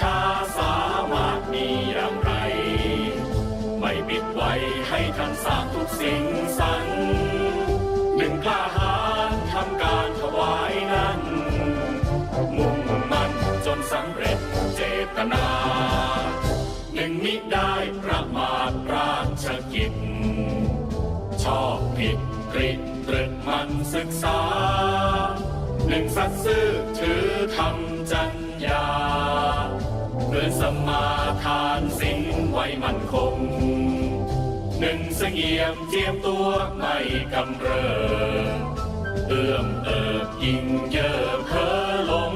ชาสามารถมีอย่างไร ไม่ปิดไว้ให้ท่านสร้างทุกสิ่งสรรหนึ่งกล้าหาญทำการถวายนั้น มุ่งมั่นจนสำเร็จเจตนา หนึ่งมิได้ประมาทราชกิจ ชอบผิดตริตรึกมันศึกษา หนึ่งสัตซ์ซื่อถือธำจัญญา เดินสมาทานสิ่งไว้มั่นคง หนึ่งเสงี่ยมเจียมตัวไม่กำเริบเอื้อมเอิบยิ่งเยิบเพอลง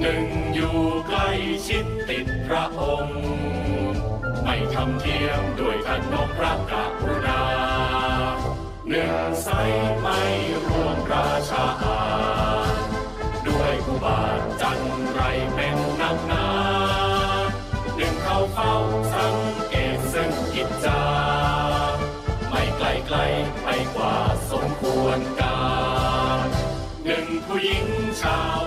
หนึ่งอยู่ใกล้ชิดติดพระองค์ ไม่ทำเทียมด้วยขันนกพระกราุณาหนึ่งใสไม่รวมราชาอา sound.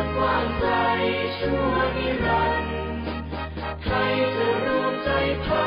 รกว้างไกชั่วนิรันใครจะรู้ใจพระ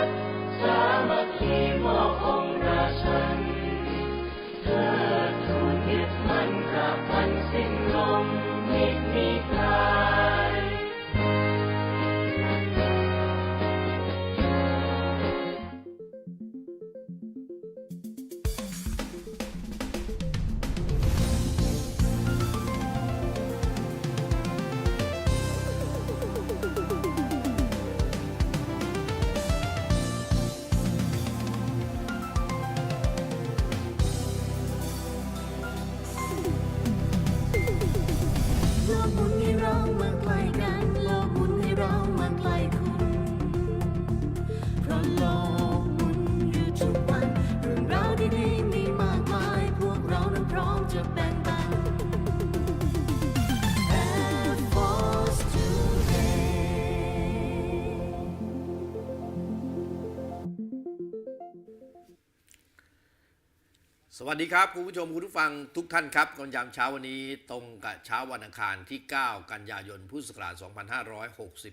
สวัสดีครับคุณผู้ชมคุณผู้ฟังทุกท่านครับก่อนยามเช้าวันนี้ตรงกับเช้าวันอังคารที่ 9 กันยายนพุทธศักราช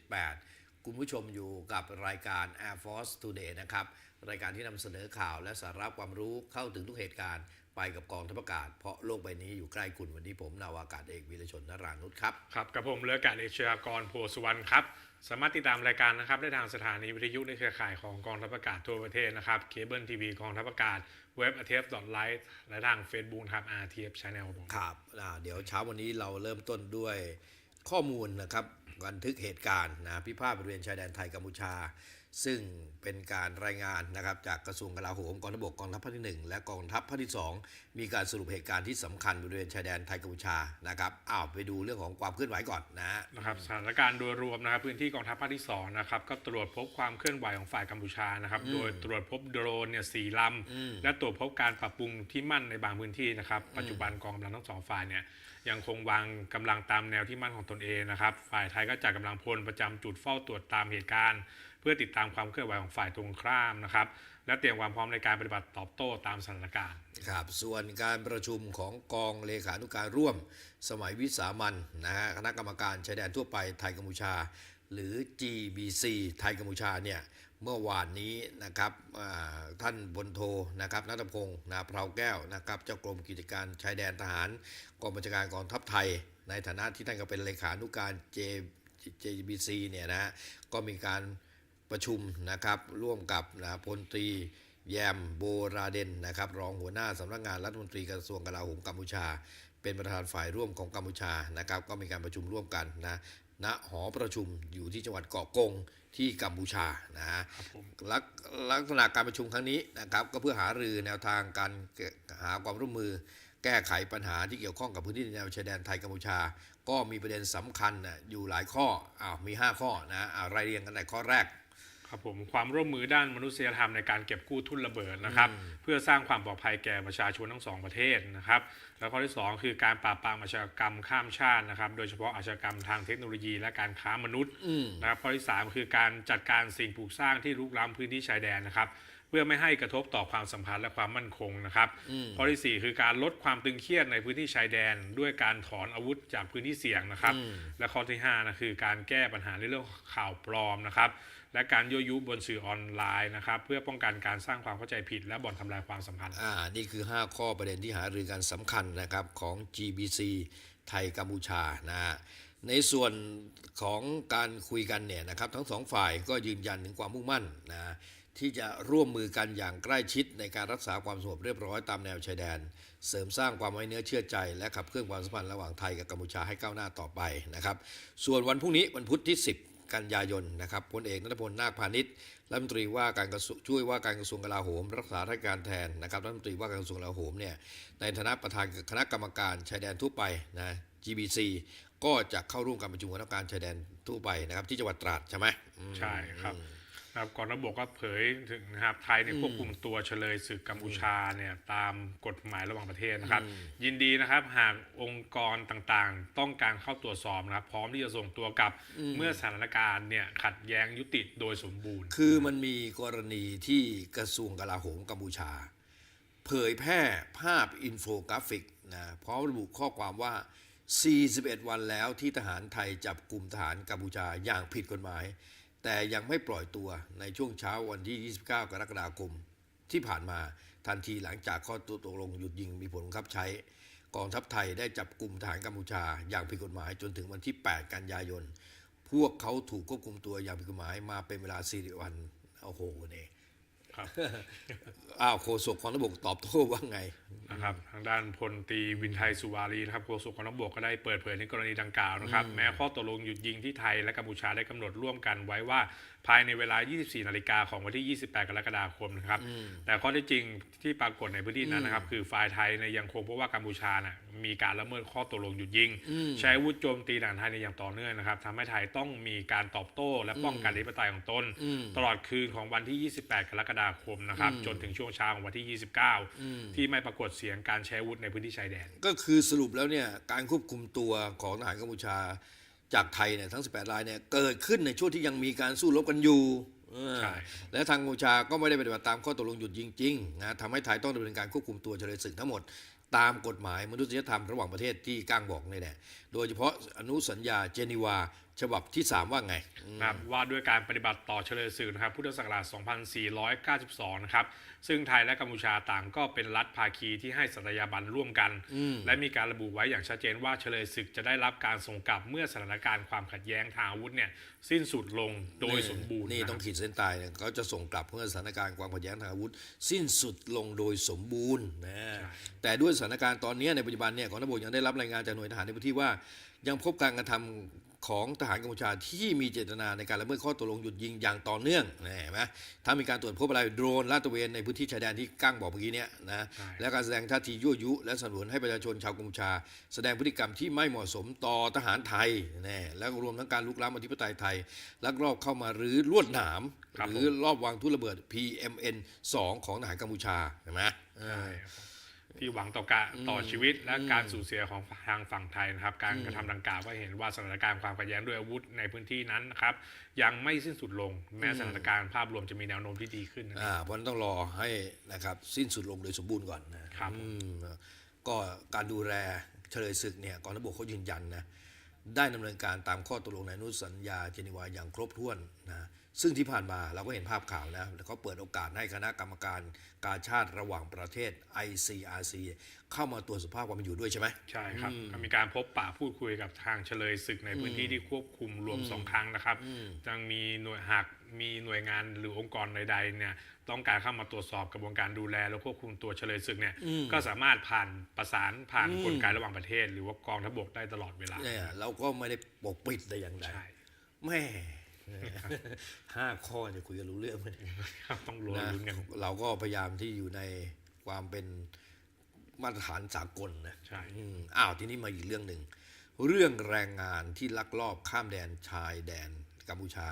2568 คุณผู้ชมอยู่กับรายการ Air Force Today นะครับ รายการที่นำเสนอข่าวและสาระความรู้เข้าถึงทุกเหตุการณ์ไปกับกองทัพอากาศ เพราะโลกใบนี้อยู่ใกล้คุณวันนี้ผมนาวากาศเอกวีรชนนรานุชครับครับกับผมเรืออากาศเอกชยากรโพสุวรรณครับสามารถติดตามรายการนะครับได้ทางสถานีวิทยุในเครือข่ายของกองทัพอากาศทั่วประเทศนะครับเคเบิลทีวีกองทัพอากาศ เว็บ a t f l i v e และทาง Facebook นะครับ RTF Channel ผมครับเดี๋ยวเช้าวันนี้เราเริ่มต้นด้วยข้อมูลนะครับบันทึกเหตุการณ์นะพิพาทบริเวณชายแดนไทยกัมพูชา ซึ่งเป็นการรายงานนะครับจากกระทรวงกลาโหมกองทัพบกกองทัพภาคที่หนึ่งและกองทัพภาคที่สองมีการสรุปเหตุการณ์ที่สำคัญบริเวณชายแดนไทยกัมพูชานะครับอ้าวไปดูเรื่องของความเคลื่อนไหวก่อนนะฮะนะครับสถานการณ์โดยรวมนะครับพื้นที่กองทัพภาคที่2นะครับก็ตรวจพบความเคลื่อนไหวของฝ่ายกัมพูชานะครับโดยตรวจพบโดรนเนี่ยสี่ลำและตรวจพบการปรับปรุงที่มั่นในบางพื้นที่นะครับปัจจุบันกองกำลังทั้งสองฝ่ายเนี่ยยังคงวางกำลังตามแนวที่มั่นของตนเองนะครับฝ่ายไทยก็จัดกำลังพลประจำจุดเฝ้าตรวจตามเหตุการณ์เพื่อติดตามความเคลื่อนไหวของฝ่ายตรงข้ามนะครับ และเตรียมความพร้อมในการปฏิบัติตอบโต้ตามสถานการณ์ครับส่วนการประชุมของกองเลขานุการร่วม สมัยวิสามันนะฮะคณะกรรมการชายแดนทั่วไปไทยกัมพูชา หรือ GBC ไทยกัมพูชาเนี่ยเมื่อวานนี้นะครับอ่าท่านบนโทนะครับนัทพงศ์นาเพราแก้วนะครับเจ้ากรมกิจการชายแดนทหารกองบัญชาการกองทัพไทย ในฐานะที่ท่านก็เป็นเลขานุการ JBC เนี่ยนะฮะก็มีการ ประชุมนะครับร่วมกับนะพลตรีแยมโบราเดนนะครับรองหัวหน้าสำนักงานรัฐมนตรีกระทรวงกลาโหมกัมพูชา เป็นประธานฝ่ายร่วมของกัมพูชานะครับก็มีการประชุมร่วมกันนะณหอประชุมอยู่ที่จังหวัดเกาะกงที่กัมพูชานะฮะลักลักษณะการประชุมครั้งนี้นะครับก็เพื่อหารือแนวทางการหาความร่วมมือ แก้ไขปัญหาที่เกี่ยวข้องกับพื้นที่แนวชายแดนไทยกัมพูชา ก็มีประเด็นสำคัญนะอยู่หลายข้ออ้าวมี 5 ข้อนะอ่ารายเรียงกันในข้อแรก ครับผมความร่วมมือด้านมนุษยธรรมในการเก็บกู้ทุนระเบิดนะครับ เพื่อสร้างความปลอดภัยแก่ประชาชนทั้งสองประเทศนะครับ แล้วข้อที่ 2 คือการปราบปรามอาชญากรรมข้ามชาตินะครับ โดยเฉพาะอาชญากรรมทางเทคโนโลยีและการค้ามนุษย์นะครับข้อที่ 3 คือการจัดการสิ่งปลูกสร้างที่รุกล้ำพื้นที่ชายแดนนะครับเพื่อไม่ให้กระทบต่อความสัมพันธ์และความมั่นคงนะครับข้อทีสี่ 4 คือการลดความตึงเครียดในพื้นที่ชายแดน ด้วยการถอนอาวุธจากพื้นที่เสี่ยงนะครับ และข้อที่5นะคือการแก้ปัญหาในเรื่องข่าวปลอมนะครับและการยั่วยุบนสื่อออนไลน์นะครับ เพื่อป้องกันการสร้างความเข้าใจผิด และบ่อนทำลายความสัมพันธ์อ่านี่คือ 5 ข้อประเด็นที่หารือกันสำคัญนะครับของ GBC ไทยกัมพูชานะฮะในส่วนของการคุยกันเนี่ยนะครับ ทั้งสองฝ่ายก็ยืนยันถึงความมุ่งมั่นนะ ที่จะร่วมมือกันอย่างใกล้ชิดในการรักษาความสงบเรียบร้อยตามแนวชายแดน เสริมสร้างความไว้เนื้อเชื่อใจ และขับเคลื่อนความสัมพันธ์ระหว่างไทยกับกัมพูชาให้ก้าวหน้าต่อไปนะครับ ส่วนวันพรุ่งนี้วันพุธที่ 10 กันยายนนะครับพลเอกนัทพลนาคพาณิชย์รัฐมนตรีว่าการกระทรวงช่วยว่าการกระทรวงกลาโหม รักษาราชการแทนนะครับรัฐมนตรีว่าการกระทรวงกลาโหมเนี่ยในฐานะประธานคณะกรรมการชายแดนทั่วไปนะ GBC ก็จะเข้าร่วมการประชุมคณะกรรมการชายแดนทั่วไปนะครับที่จังหวัดตราดใช่ไหมใช่ครับ ครับกองทัพบกก็เผยถึงนะครับไทยเนี่ยควบคุมตัวเฉลยศึกกัมพูชาเนี่ยตามกฎหมายระหว่างประเทศนะครับ ยินดีนะครับหากองค์กรต่างๆ ต้องการเข้าตรวจสอบนะครับพร้อมที่จะส่งตัวกลับเมื่อสถานการณ์เนี่ยขัดแย้งยุติโดยสมบูรณ์ คือมันมีกรณีที่กระทรวงกลาโหมกัมพูชา เผยแพร่ภาพอินโฟกราฟิกนะพร้อมระบุข้อความว่า 41 วันแล้วที่ทหารไทยจับกลุ่มทหารกัมพูชาอย่างผิดกฎหมาย แต่ยังไม่ปล่อยตัวในช่วงเช้าวันที่ 29 กรกฎาคม ที่ผ่านมาทันทีหลังจากข้อตกลงหยุดยิงมีผลบังคับใช้ กองทัพไทยได้จับกลุ่มทหารกัมพูชา อย่างผิดกฎหมายจนถึงวันที่ 8 กันยายน พวกเขาถูกควบคุมตัวอย่างผิดกฎหมายมาเป็นเวลา40วัน โอ้โหเนี่ย ครับอ้าวโฆษกของระบบตอบโต้ว่าไงนะครับทางด้านพลตรีวินไทยสุวารีนะครับโฆษกกองทัพบกก็ได้เปิดเผยในกรณีดังกล่าวนะครับ แม้ข้อตกลงหยุดยิงที่ไทยและกัมพูชาได้กำหนดร่วมกันไว้ว่า ภายในเวลา 24 นาฬิกาของวันที่ 28 กรกฎาคมนะครับ แต่ข้อเท็จจริงที่ปรากฏในพื้นที่นั้นนะครับ คือฝ่ายไทยเนี่ยยังคงพบว่ากัมพูชาน่ะมีการละเมิดข้อตกลงหยุดยิง ใช้อาวุธโจมตีด่านไทยในอย่างต่อเนื่องนะครับทำให้ไทยต้องมีการตอบโต้ และป้องกันอธิปไตยของตน ตลอดคืนของวันที่ 28 กรกฎาคมนะครับ จนถึงช่วงเช้าของวันที่ 29 ที่ไม่ปรากฏเสียงการใช้อาวุธในพื้นที่ชายแดน ก็คือสรุปแล้วเนี่ยการควบคุมตัวของทหารกัมพูชา จากไทยเนี่ยทั้ง 18 รายเนี่ยเกิดขึ้นในช่วงที่ยังมีการสู้รบกันอยู่เออใช่และทางกัมพูชาก็ไม่ได้ปฏิบัติตามข้อตกลงหยุดยิงจริงนะทำให้ไทยต้องดำเนินการควบคุมตัวเฉลยศึกทั้งหมดตามกฎหมายมนุษยธรรมระหว่างประเทศที่ก้างบอกนี่แหละโดยเฉพาะอนุสัญญาเจนีวา ฉบับที่ 3 ว่าไงอืมนะครับว่าด้วยการปฏิบัติต่อเฉลยศึกนะครับพุทธศักราช 2492 นะครับ ซึ่งไทยและกัมพูชาต่างก็เป็นรัฐภาคีที่ให้สัตยาบันร่วมกัน และมีการระบุไว้อย่างชัดเจนว่าเฉลยศึกจะได้รับการส่งกลับเมื่อสถานการณ์ความขัดแย้งทางอาวุธเนี่ยสิ้นสุดลงโดยสมบูรณ์นี่ะคบต้องขีดเส้นใต้เนี่ยเขาจะส่งกลับเมื่อสถานการณ์ความขัดแย้งทางอาวุธ สิ้นสุดลงโดยสมบูรณ์นะแต่ด้วยสถานการณ์ตอนนี้ในปัจจุบันเนี่ยกองทัพบกยังได้รับรายงานจากหน่วยทหารในพื้นที่ว่ายังพบการกระทำ ของทหารกัมพูชาที่มีเจตนาในการละเมิดข้อตกลงหยุดยิงอย่างต่อเนื่องนะเห็นไหมถ้ามีการตรวจพบอะไรโดรนลาดตระเวนในพื้นที่ชายแดนที่กั้งบอกเมื่อกี้เนี่ยนะและการแสดงท่าทียั่วยุ และสนับสนุนให้ประชาชนชาวกัมพูชา แสดงพฤติกรรมที่ไม่เหมาะสมต่อทหารไทยนะแล้วก็รวมทั้งการลุกล้ำอธิปไตยไทยลักลอบเข้ามารื้อลวดหนาม หรือรอบวางทุ่นระเบิด PMN 2 ของทหารกัมพูชาเห็นไหม ที่หวังต่อการต่อชีวิตและการสูญเสียของทางฝั่งไทยนะครับ การกระทำดังกล่าวก็เห็นว่าสถานการณ์ความขัดแย้งด้วยอาวุธในพื้นที่นั้นนะครับยังไม่สิ้นสุดลง แม้สถานการณ์ภาพรวมจะมีแนวโน้มที่ดีขึ้นนะครับอ่าเพราะฉะนั้นต้องรอให้นะครับสิ้นสุดลงโดยสมบูรณ์ก่อนนะครับอืมก็การดูแลเฉลยศึกเนี่ยกองทัพบกเขายืนยันนะได้ดำเนินการตามข้อตกลงในอนุสัญญาเจนีวาอย่างครบถ้วนนะ ซึ่งที่ผ่านมาเราก็เห็นภาพข่าวแล้วเขาเปิดโอกาสให้คณะกรรมการการชาติระหว่างประเทศ ICRC เข้ามาตรวจสภาพความเป็นอยู่ด้วยใช่ไหมใช่ครับก็มีการพบปะพูดคุยกับทางเฉลยศึกในพื้นที่ที่ควบคุมรวมสองครั้งนะครับยังมีหน่วยหากมีหน่วยงานหรือองค์กรใดๆเนี่ยต้องการเข้ามาตรวจสอบกระบวนการดูแล และควบคุมตัวเฉลยศึกเนี่ยก็สามารถผ่านประสานผ่านกลไกระหว่างประเทศ หรือว่ากองทัพบกได้ตลอดเวลาเนี่ยเราก็ไม่ได้ปกปิดแต่อย่างใดใช่แม่ ห้าข้อจะคุยกันรู้เรื่องไหมครับต้องรอนะลุ้นกันเราก็พยายามที่อยู่ในความเป็นมาตรฐานสากลนะใช่อืมอ้าวทีนี้มาอีกเรื่องหนึ่ง เรื่องแรงงานที่ลักลอบข้ามแดนชายแดนกัมพูชา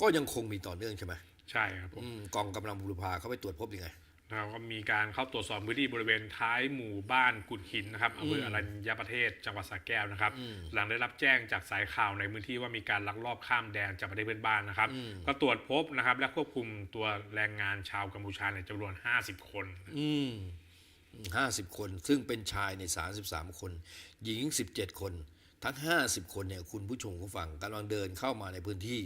ก็ยังคงมีต่อเนื่องใช่ไหมใช่ครับผมอืมกองกำลังบุรพาเขาไปตรวจพบยังไง เราก็มีการเข้าตรวจสอบพื้นที่บริเวณท้ายหมู่บ้านกุดหินนะครับอำเภออรัญญประเทศจังหวัดสระแก้วนะครับ หลังได้รับแจ้งจากสายข่าวในพื้นที่ว่ามีการลักลอบข้ามแดนจากประเทศเพื่อนบ้านนะครับ ก็ตรวจพบนะครับ และควบคุมตัวแรงงานชาวกัมพูชาในจำนวน 50 คนอืมห้าสิบคน ซึ่งเป็นชายในสามสิบสามคน หญิงสิบเจ็ดคน ทั้งห้าสิบคนเนี่ยคุณผู้ชมผู้ฟังกำลังเดินเข้ามาในพื้นที่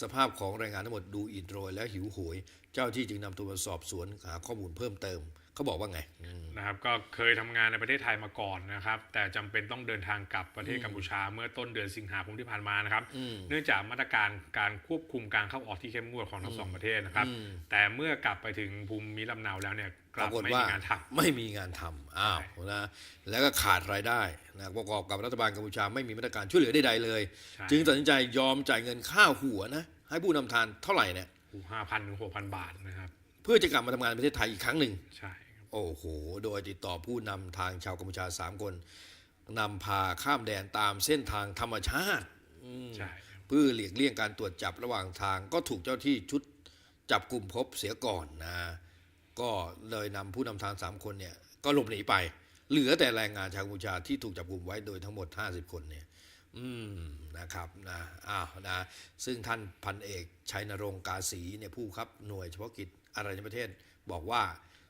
สภาพของแรงงานทั้งหมดดูอิดโรยและหิวโหย เจ้าที่จึงนำตัวมาสอบสวนหาข้อมูลเพิ่มเติมเขาบอกว่าไงอืมนะครับก็เคยทำงานในประเทศไทยมาก่อนนะครับ แต่จำเป็นต้องเดินทางกลับประเทศกัมพูชา เมื่อต้นเดือนสิงหาคมที่ผ่านมานะครับ เนื่องจากมาตรการการควบคุมการเข้าออกที่เข้มงวดของทั้งสองประเทศนะครับ แต่เมื่อกลับไปถึงภูมิลำเนาแล้วเนี่ยก ปลัราบกฏไม่ว่ามีงานทำไม่มีงานทำอ้าวนะแล้วก็ขาดรายได้นะประกอบกับรัฐบาลกัมพูชาไม่มีมาตรการช่วยเหลือใดๆเลยใช่จึงตัดสินใจยอมจ่ายเงินค่าหัวนะให้ผู้นำทานเท่าไหร่เนี่ยห้าพันถึงหกพันบาทนะครับ เพื่อจะกลับมาทำงานในประเทศไทยอีกครั้งหนึ่งใช่ครับโอ้โห โดยติดต่อผู้นำทางชาวกัมพูชาสามคนนำพาข้ามแดนตามเส้นทางธรรมชาติใช่ครับเพื่อหลีกเลี่ยงการตรวจจับระหว่างทางก็ถูกเจ้าที่ชุดจับกลุ่มพบเสียก่อนนะ ก็เลยนำผู้นำทางสามคนเนี่ยก็หลบหนีไป เหลือแต่แรงงานชาวกัมพูชาที่ถูกจับกลุ่มไว้โดยทั้งหมด 50 คนเนี่ยอืมนะครับนะอ้าวนะซึ่งท่านพันเอกชัยนรงค์กาสีเนี่ยผู้ครับหน่วยเฉพาะกิจอรัญญประเทศบอกว่า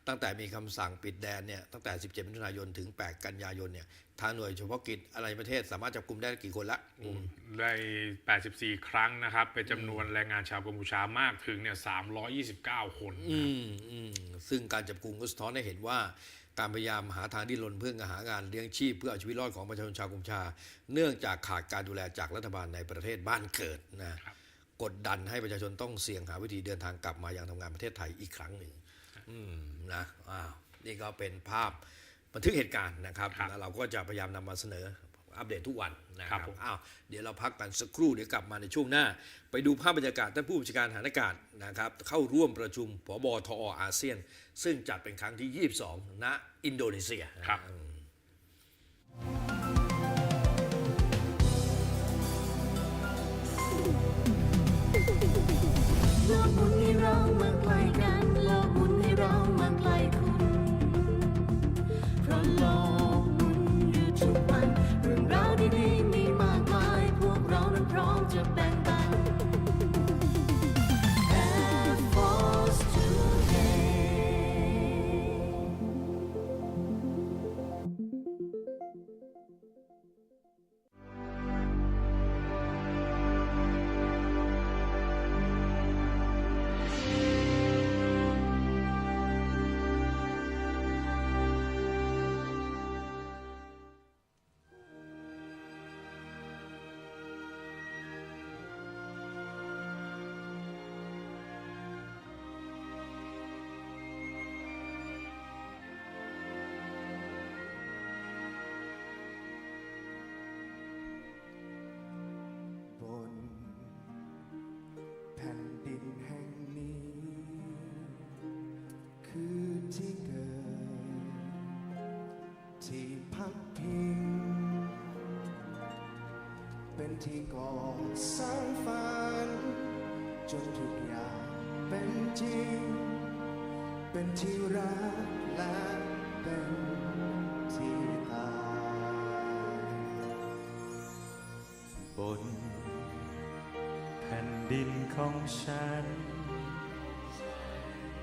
ตั้งแต่มีคำสั่งปิดแดนเนี่ยตั้งแต่ 17 มิถุนายนถึง 8 กันยายนเนี่ย ทางหน่วยเฉพาะกิจอรัญญประเทศสามารถจับกลุ่มได้กี่คนละอืมได้84 ครั้งนะครับ เป็นจำนวนแรงงานชาวกัมพูชามากถึงเนี่ย329 คนนะอืครับมอืมซึ่งการจับกลุ่มก็สะท้อนให้เห็นว่าการพยายามหาทางดิ้นรนเพื่อหางานเลี้ยงชีพเพื่อเอาชีวิตรอดของประชาชนชาวกัมพูชา เนื่องจากขาดการดูแลจากรัฐบาลในประเทศบ้านเกิดนะครับกดดันให้ประชาชนต้องเสี่ยงหาวิธีเดินทางกลับมายังทำงานประเทศไทยอีกครั้งหนึ่งอืมนะอ้าวนี่ก็เป็นภาพ บันทึกเหตุการณ์นะครับครับแล้วเราก็จะพยายามนำมาเสนออัปเดตทุกวันนะคครัรับบผมอ้าวเดี๋ยวเราพักกันสักครู่เดี๋ยวกลับมาในช่วงหน้า ไปดูภาพบรรยากาศท่านผู้บัญชาการทหารอากาศนะครับ เข้าร่วมประชุมผบทออาเซียน ซึ่งจัดเป็นครั้งที่ 22 ณ อินโดนีเซียครับอื ที่เกิด ที่พักพิง เป็นที่ก่อสร้างฝัน จนทุกอย่างเป็นจริง เป็นที่รักและเป็นที่ตายบนแผ่นดินของฉัน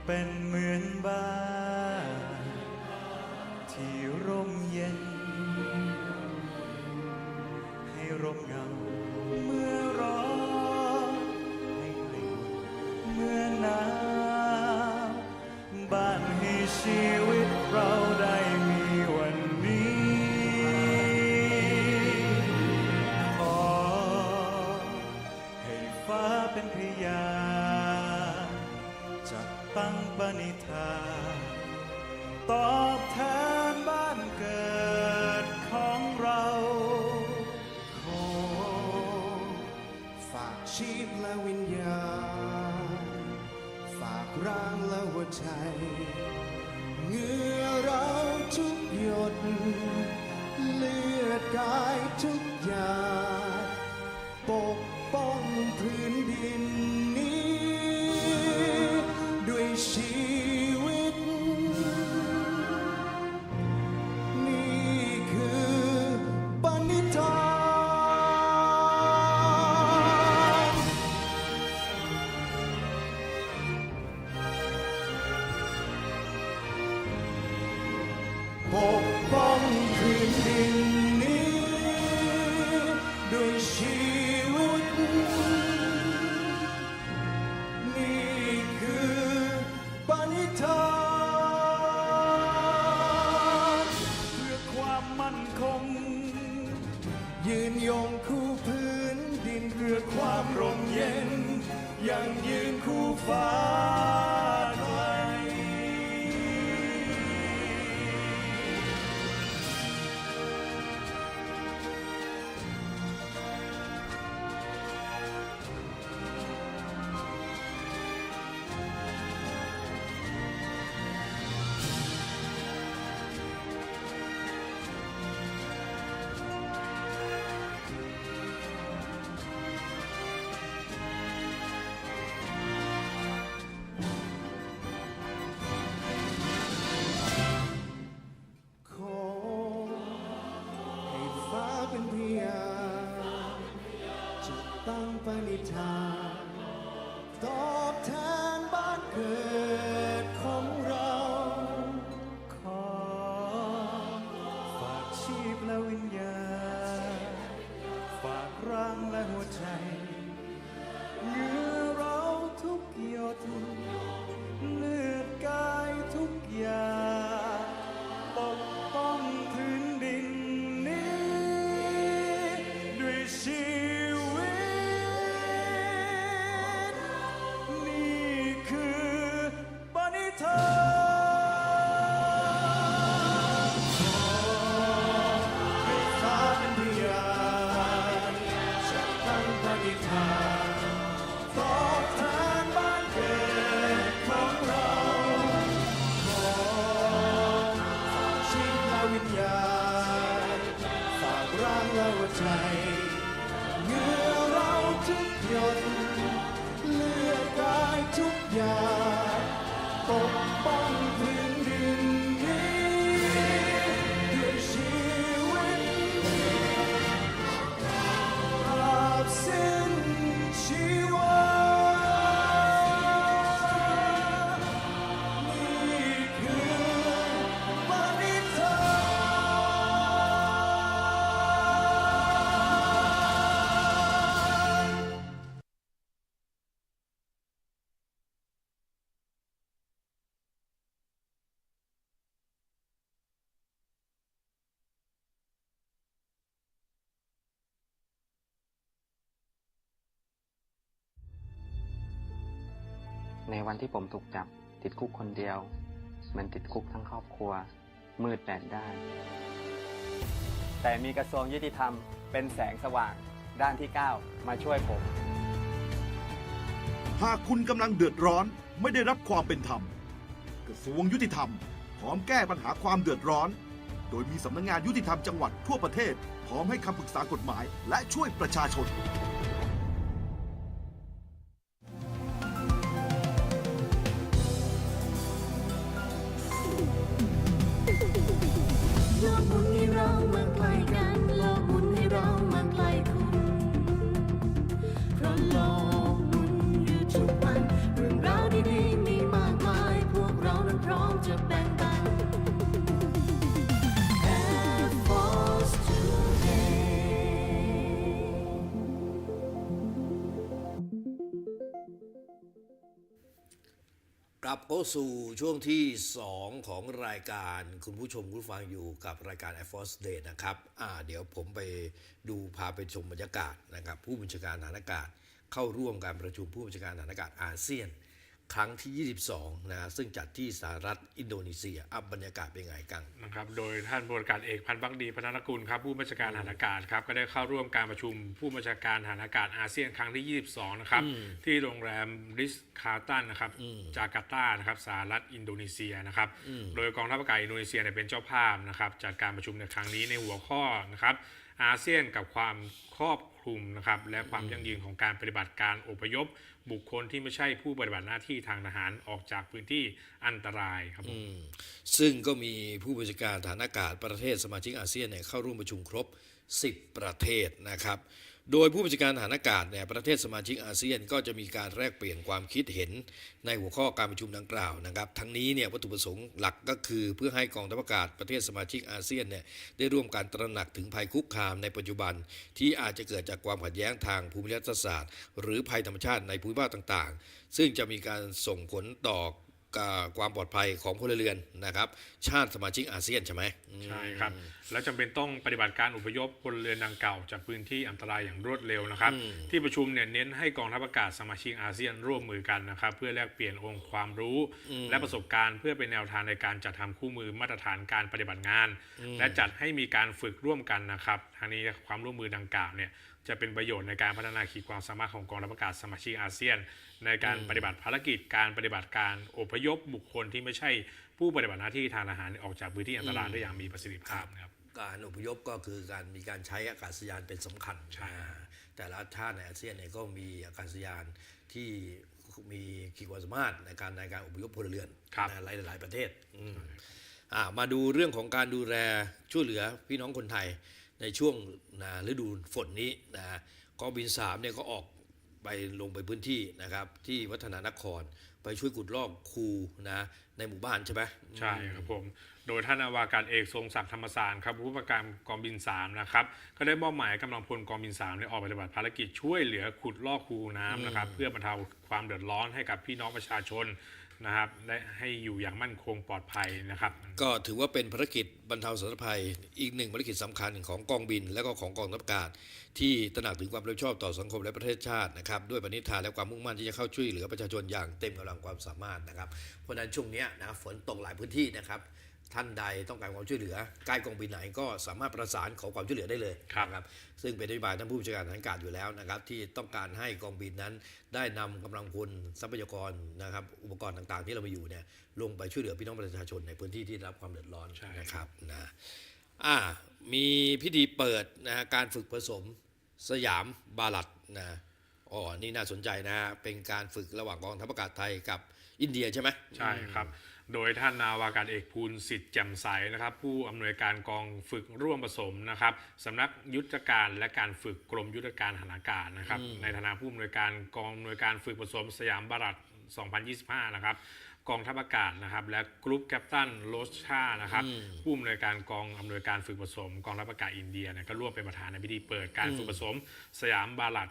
เป็นเหมือนบ้าน ที่ร่มเย็น ให้ร่มเงา ตอบแทนบ้านเกิดของเราขอฝากชีพและวิญญาณ ฝากร่างและหัวใจเหงื่อเราทุกหยด เลือดกายทุกอย่างปกป้องพื้นดินนี้ ด้วยชี ยืนยงคู่พื้นดินเพื่อความร่มเย็น ยังยืนคู่ฟ้าไกล ชีพ ทุก วันที่ผมถูกจับ ติดคุกคนเดียว มันติดคุกทั้งครอบครัว มืดแปดด้าน แต่มีกระทรวงยุติธรรมเป็นแสงสว่างด้านที่ 9 มาช่วยผม หากคุณกำลังเดือดร้อนไม่ได้รับความเป็นธรรม กระทรวงยุติธรรมพร้อมแก้ปัญหาความเดือดร้อน โดยมีสำนักงานยุติธรรมจังหวัดทั่วประเทศ พร้อมให้คำปรึกษากฎหมาย และช่วยประชาชน สู่ช่วงที่ 2 ของรายการคุณผู้ชมผู้ฟังอยู่กับรายการ Air Force Day นะครับอ่าเดี๋ยวผมไปดูพาไปชมบรรยากาศนะครับผู้บัญชาการฐานอากาศ เข้าร่วมการประชุมผู้บัญชาการฐานอากาศอาเซียน ครั้งที่ 22 นะซึ่งจัดที่สหรัฐอินโดนีเซีย อับบรรยากาศเป็นไงกันนะครับ โดยท่านบริการเอกพันธ์พักดีพัฒนกุลครับ ผู้บัญชาการฐานอากาศครับ ก็ได้เข้าร่วมการประชุมผู้บัญชาการฐานอากาศอาเซียนครั้งที่ 22 นะครับ ที่โรงแรมริสคาร์ตันนะครับ จาการ์ตา นะครับ สหรัฐอินโดนีเซียนะครับ โดยกองทัพอากาศอินโดนีเซียเนี่ยเป็นเจ้าภาพนะครับจัดการประชุมในครั้งนี้ในหัวข้อนะครับอาเซียนกับความครอบคลุมนะครับและความยั่งยืนของการปฏิบัติการอพยพ บุคคลที่ไม่ใช่ผู้ปฏิบัติหน้าที่ทางทหารออกจากพื้นที่อันตรายครับผมซึ่งก็มีผู้บัญชาการฐานอากาศประเทศสมาชิกอาเซียนเนี่ยเข้าร่วมประชุมครบ 10 ประเทศนะครับ โดยผู้บัญชาการฐานอากาศเนี่ยประเทศสมาชิกอาเซียน ก็จะมีการแลกเปลี่ยนความคิดเห็นในหัวข้อการประชุมดังกล่าวนะครับ ทั้งนี้เนี่ยวัตถุประสงค์หลักก็คือ เพื่อให้กองทัพอากาศประเทศสมาชิกอาเซียนเนี่ยได้ร่วมการตระหนักถึงภัยคุกคามในปัจจุบัน ที่อาจจะเกิดจากความขัดแย้งทางภูมิรัฐศาสตร์ หรือภัยธรรมชาติในภูมิภาคต่างๆ ซึ่งจะมีการส่งผลต่อ ความปลอดภัยของพลเรือนนะครับ ชาติสมาชิกอาเซียนใช่ไหมอืมใช่ครับ และจำเป็นต้องปฏิบัติการอพยพพลเรือนดังกล่าวจากพื้นที่อันตรายอย่างรวดเร็วนะครับ ที่ประชุมเนี่ยเน้นให้กองทัพอากาศสมาชิกอาเซียนร่วมมือกันนะครับ เพื่อแลกเปลี่ยนองค์ความรู้ และประสบการณ์เพื่อเป็นแนวทางในการจัดทำคู่มือมาตรฐานการปฏิบัติงาน และจัดให้มีการฝึกร่วมกันนะครับทางนี้ความร่วมมือดังกล่าวเนี่ยจะเป็นประโยชน์ในการพัฒนาขีดความสามารถของกองทัพอากาศสมาชิกอาเซียน ในการปฏิบัติภารกิจการปฏิบัติการอพยพบุคคลที่ไม่ใช่ผู้ปฏิบัติหน้าที่ทางทหารออกจากพื้นที่อันตรายได้อย่างมีประสิทธิภาพนะครับการอพยพก็คือการมีการใช้อากาศยานเป็นสำคัญใช่อ่าแต่ละชาติในอาเซียนเนี่ยก็มีอากาศยานที่มีขีดความสามารถในการในการอพยพพลเรือนครับนะหลายหลายประเทศอืมอ่ามาดูเรื่องของการดูแลช่วยเหลือพี่น้องคนไทยในช่วงนะฤดูฝนนี้นะกองบินสามเนี่ยก็ออก ไปลงไปพื้นที่นะครับ ที่วัฒนานคร ไปช่วยกุดลอกคูนะในหมู่บ้านใช่ไหมใช่ครับผม โดยท่านอาวากาศเอกทรงศักดิ์ธรรมสารครับผู้ประการกองบิน 3 นะครับ ก็ได้มอบหมายกำลังพลกองบิน3ได้ออกปฏิบัติภารกิจช่วยเหลือขุดลอกคูน้ำนะครับ เพื่อบรรเทาความเดือดร้อนให้กับพี่น้องประชาชน นะครับและให้อยู่อย่างมั่นคงปลอดภัยนะครับ ก็ถือว่าเป็นภารกิจบรรเทาสาธารณภัย อีกหนึ่งภารกิจสำคัญของกองบิน และก็ของกองทัพอากาศ ที่ตระหนักถึงความรับผิดชอบต่อสังคมและประเทศชาตินะครับด้วยปณิธานและความมุ่งมั่นที่จะเข้าช่วยเหลือประชาชนอย่างเต็มกำลังความสามารถนะครับเพราะฉะนั้นช่วงนี้นะฝนตกหลายพื้นที่นะครับ ท่านใดต้องการความช่วยเหลือใกล้กองบินไหนก็สามารถประสานขอความช่วยเหลือได้เลยครับนะครับซึ่งเป็นนโยบายท่านผู้บัญชาการฐานอากาศอยู่แล้วนะครับที่ต้องการให้กองบินนั้น ได้นำกำลังพลทรัพยากรนะครับอุปกรณ์ต่างๆ ที่เรามีอยู่เนี่ยลงไปช่วยเหลือพี่น้องประชาชนในพื้นที่ที่ได้รับความเดือดร้อนใช่นะครับนะอ่ามีพิธีเปิดนะฮะการฝึกผสมสยามบาลัดนะอ๋อนี่น่าสนใจนะฮะเป็นการฝึกระหว่างกองทัพอากาศไทยกับอินเดียใช่ไหมใช่ครับ โดยท่านนาวากาศเอกภูลสิทธิ์แจ่มใสนะครับ ผู้อำนวยการกองฝึกร่วมผสมนะครับสำนักยุทธการและการฝึกกรมยุทธการทหารอากาศนะครับ ในฐานะผู้อำนวยการกองอำนวยการฝึกผสมสยามบารัด2025 นะครับกองทัพอากาศนะครับ และกรุ๊ปแคปตันโรสชานะครับผู้อำนวยการกองอำนวยการฝึกผสมกองทัพอากาศอินเดียเนี่ยก็ร่วมเป็นประธานในพิธีเปิดการฝึกผสมสยามบารัด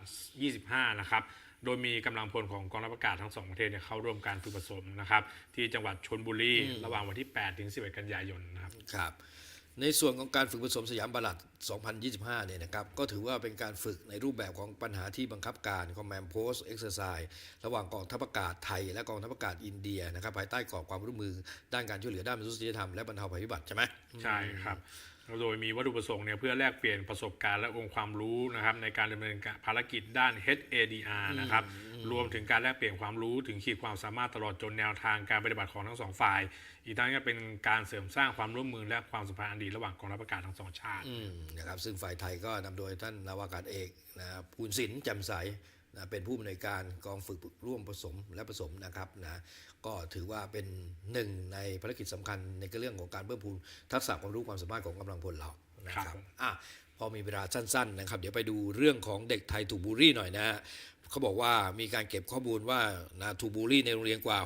25 นะครับ โดยมีกำลังพลของกองทัพอากาศทั้งสองประเทศเนี่ยเข้าร่วมการฝึกผสมนะครับที่จังหวัดชนบุรีระหว่างวันที่ 8 ถึง 11 กันยายนนะครับครับในส่วนของการฝึกผสมสยามบาลัด 2025 เนี่ยนะครับ ก็ถือว่าเป็นการฝึกในรูปแบบของปัญหาที่บังคับการ Command Post Exercise ระหว่างกองทัพอากาศไทย และกองทัพอากาศอินเดียนะครับ ภายใต้กรอบความร่วมมือด้านการช่วยเหลือด้านมนุษยธรรมและบรรเทาภัยพิบัติใช่ไหมใช่ครับ โดยมีวัตถุประสงค์เนี่ยเพื่อแลกเปลี่ยนประสบการณ์และองค์ความรู้นะครับในการดำเนินการภารกิจด้าน HADR นะครับรวมถึงการแลกเปลี่ยนความรู้ถึงขีดความสามารถตลอดจนแนวทางการปฏิบัติของทั้งสองฝ่าย อีกทั้งยังเป็นการเสริมสร้างความร่วมมือและความสัมพันธ์อันดีระหว่างกองทัพอากาศทั้งสองชาติอืมนะครับซึ่งฝ่ายไทยก็นำโดยท่านนาวากาศเอกนะภูนศิลป์แจ่มใส นะเป็นผู้อำนวยการกองฝึกร่วมผสมและผสมนะครับนะก็ถือว่าเป็นหนึ่งในภารกิจสำคัญในเรื่องของการเพิ่มพูนทักษะความรู้ความสามารถของกำลังพลเรานะคครัรับบอะพอมีเวลาสั้น ๆ นะครับ เดี๋ยวไปดูเรื่องของเด็กไทยถูกบูลลี่หน่อยนะฮะ เขาบอกว่ามีการเก็บข้อมูลว่านะถูกบูลลี่ในโรงเรียนกว่า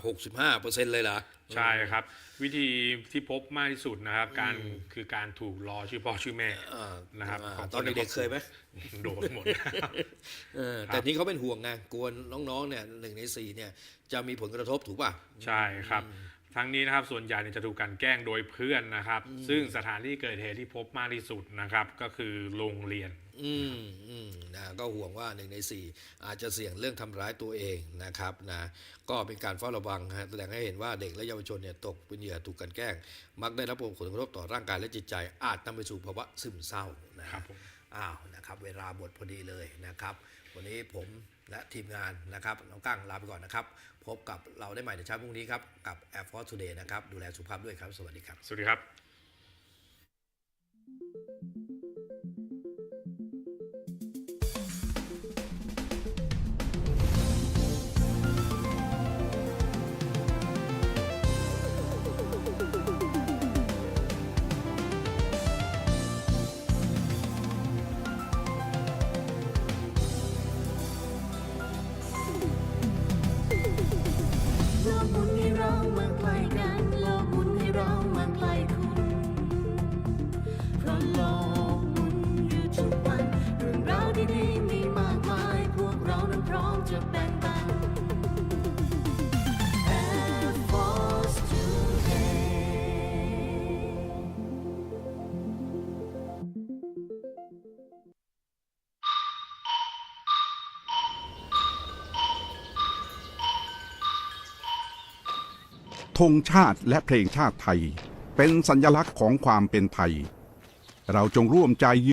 65%เลยเหรอใช่ครับ วิธีที่พบมากที่สุดนะครับ การคือการถูกล้อชื่อพ่อชื่อแม่อ่านะครับอ่าของตอนเด็กๆเคยไหมโดนหมดนะครับเออแต่นี่เขาเป็นห่วงไงกลัวน้องๆเนี่ยหนึ่งในสี่เนี่ยจะมีผลกระทบถูกป่ะ ใช่ครับทั้งนี้นะครับส่วนใหญ่เนี่ยจะถูกกลันแกล้งโดยเพื่อนนะครับ ซึ่งสถานที่เกิดเหตุที่พบมากที่สุดนะครับ ก็คือโรงเรียน อืมอืมนะก็ห่วงว่าหนึ่งในสี่อาจจะเสี่ยงเรื่องทำร้ายตัวเองนะครับนะก็เป็นการเฝ้าระวังฮะแสดงให้เห็นว่าเด็กและเยาวชนเนี่ยตกเป็นเหยื่อถูกกลันแกล้ง มักได้รับผลกระทบต่อร่างกายและจิตใจ อาจนำไปสู่ภาวะซึมเศร้านะครับผมอ้าวนะครับ เวลาหมดพอดีเลยนะครับ วันนี้ผมและทีมงานนะครับน้องกั้งลาไปก่อนนะครับ พบกับเราได้ใหม่ในเช้าพรุ่งนี้ครับ กับ Air Force Today นะครับ ดูแลสุขภาพด้วยครับ สวัสดีครับ สวัสดีครับ ธงชาติและเพลงชาติไทย เป็นสัญลักษณ์ของความเป็นไทย เราจงร่วมใจ